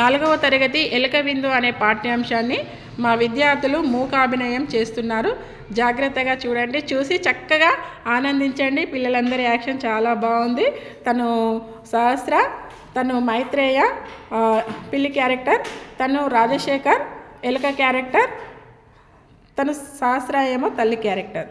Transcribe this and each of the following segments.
నాలుగవ తరగతి ఎలక విందు అనే పాఠ్యాంశాన్ని మా విద్యార్థులు మూకాభినయం చేస్తున్నారు. జాగ్రత్తగా చూడండి. చూసి చక్కగా ఆనందించండి. పిల్లలందరి యాక్షన్ చాలా బాగుంది. తను సహస్ర తను మైత్రేయ పిల్లి క్యారెక్టర్ తను రాజశేఖర్ ఎలుక క్యారెక్టర్ తను సహస్ర ఏమో తల్లి క్యారెక్టర్.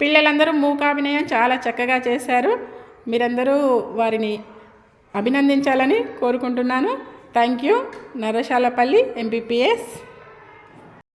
పిల్లలందరూ మూకాభినయం చాలా చక్కగా చేశారు. మీరందరూ వారిని అభినందించాలని కోరుకుంటున్నాను. Thank you. నరశాలపల్లి ఎంపీపీఎస్